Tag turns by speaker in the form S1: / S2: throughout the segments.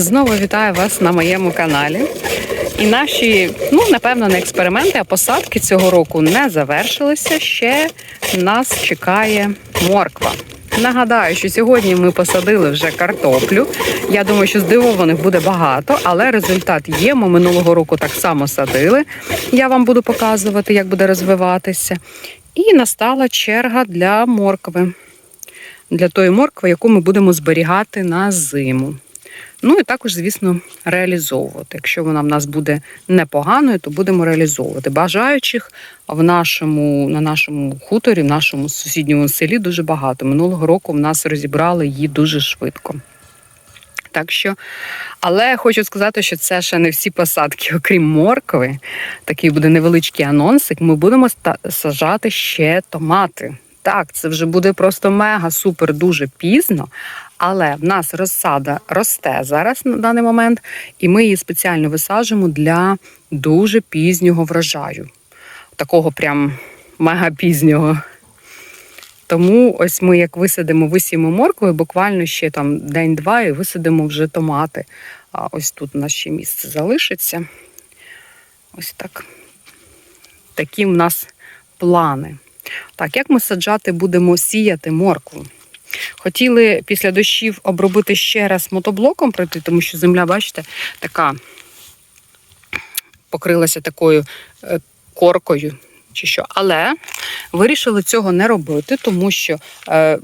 S1: Знову вітаю вас на моєму каналі. І наші, ну напевно, не експерименти, а посадки цього року не завершилися. Ще нас чекає морква. Нагадаю, що сьогодні ми посадили вже картоплю. Я думаю, що здивованих буде багато, але результат є. Ми минулого року так само садили. Я вам буду показувати, як буде розвиватися. І настала черга для моркви. Для тої моркви, яку ми будемо зберігати на зиму. Ну і також, звісно, реалізовувати. Якщо вона в нас буде непоганою, то будемо реалізовувати. Бажаючих в нашому, на нашому хуторі, в нашому сусідньому селі дуже багато. Минулого року в нас розібрали її дуже швидко. Так що, але хочу сказати, що це ще не всі посадки, окрім моркви. Такий буде невеличкий анонсик. Ми будемо саджати ще томати. Так, це вже буде просто мега супер дуже пізно. Але в нас розсада росте зараз на даний момент, і ми її спеціально висаджуємо для дуже пізнього врожаю. Такого прям мега пізнього. Тому ось ми як висадимо, висіємо моркву, і буквально ще там день-два і висадимо вже томати. А ось тут у нас ще місце залишиться. Ось так. Такі в нас плани. Так, як ми саджати будемо сіяти моркву? Хотіли після дощів обробити ще раз мотоблоком пройти, тому що земля, бачите, така покрилася такою е, коркою чи що. Але вирішили цього не робити, тому що е,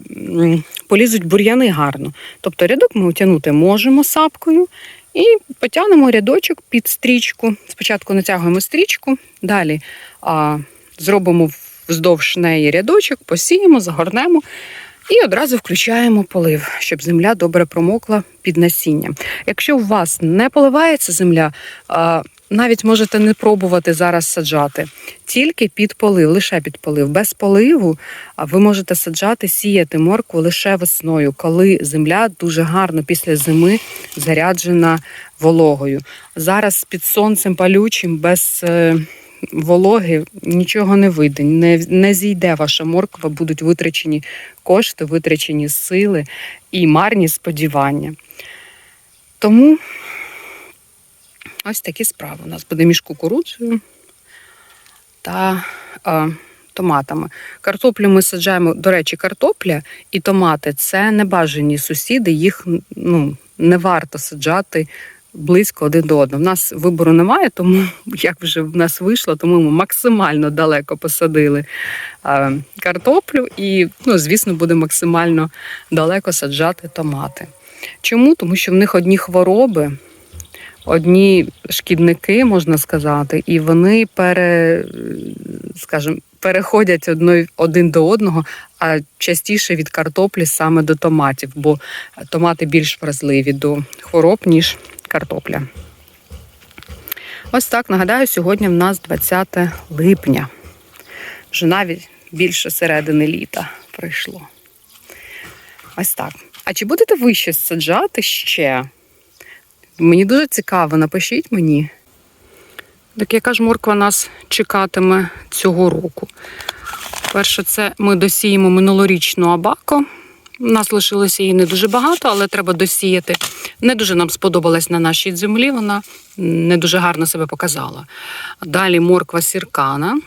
S1: полізуть бур'яни гарно. Тобто рядок ми утягнути можемо сапкою і потягнемо рядочок під стрічку. Спочатку натягуємо стрічку, далі а, зробимо вздовж неї рядочок, посіємо, загорнемо. І одразу включаємо полив, щоб земля добре промокла під насінням. Якщо у вас не поливається земля, навіть можете не пробувати зараз саджати, тільки під полив, лише під полив. Без поливу ви можете саджати, сіяти моркву лише весною, коли земля дуже гарно після зими заряджена вологою. Зараз під сонцем палючим, без е, вологи нічого не вийде, не, не зійде ваша морква, будуть витрачені кошти, витрачені сили і марні сподівання. Тому ось такі справи. У нас буде між кукурудзою та а, томатами. Картоплю ми саджаємо, до речі, картопля і томати це небажані сусіди, їх ну, не варто саджати близько один до одного. У нас вибору немає, тому як вже в нас вийшло, тому ми максимально далеко посадили картоплю і, ну, звісно, буде максимально далеко саджати томати. Чому? Тому що в них одні хвороби, одні шкідники, можна сказати, і вони пере, скажімо, переходять одно- один до одного, а частіше від картоплі саме до томатів, бо томати більш вразливі до хвороб, ніж картопля. Ось так нагадаю, сьогодні в нас 20 липня. Вже навіть більше середини літа прийшло. Ось так. А чи будете ви щось саджати ще? Мені дуже цікаво, напишіть мені. Так яка ж морква нас чекатиме цього року? Перше, це ми досіємо минулорічну абако. У нас лишилося її не дуже багато, але треба досіяти. Не дуже нам сподобалась на нашій землі, вона не дуже гарно себе показала. Далі морква сіркана,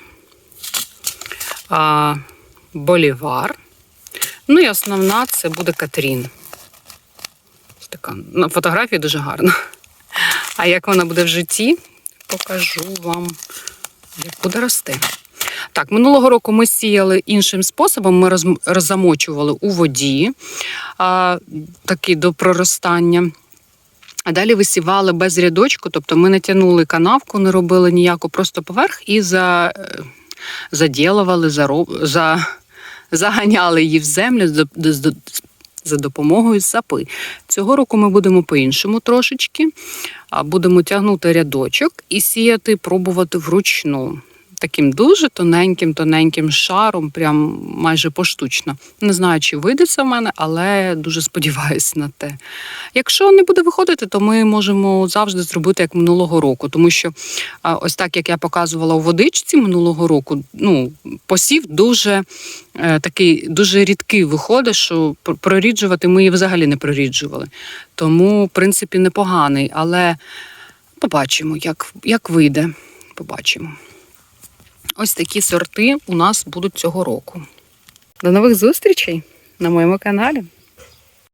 S1: болівар. Ну і основна це буде Катрін. Така на фотографії дуже гарна. А як вона буде в житті, покажу вам, як буде рости. Так, минулого року ми сіяли іншим способом. Ми роз, роззамочували у воді а, такі до проростання. А далі висівали без рядочку, тобто ми не тягнули канавку, не робили ніяку, просто поверх і за, е, заділували, зароб, за, заганяли її в землю з з- за допомогою сапи. Цього року ми будемо по-іншому трошечки. Будемо тягнути рядочок і сіяти, пробувати вручну. Таким дуже тоненьким, тоненьким шаром, прям майже поштучно. Не знаю, чи вийде це в мене, але дуже сподіваюся на те. Якщо не буде виходити, то ми можемо завжди зробити як минулого року, тому що ось так як я показувала у водичці минулого року, ну посів дуже е, такий дуже рідкий виходить, що проріджувати ми її взагалі не проріджували. Тому, в принципі, непоганий, але побачимо, як, як вийде. Побачимо. Ось такі сорти у нас будуть цього року. До нових зустрічей на моєму каналі.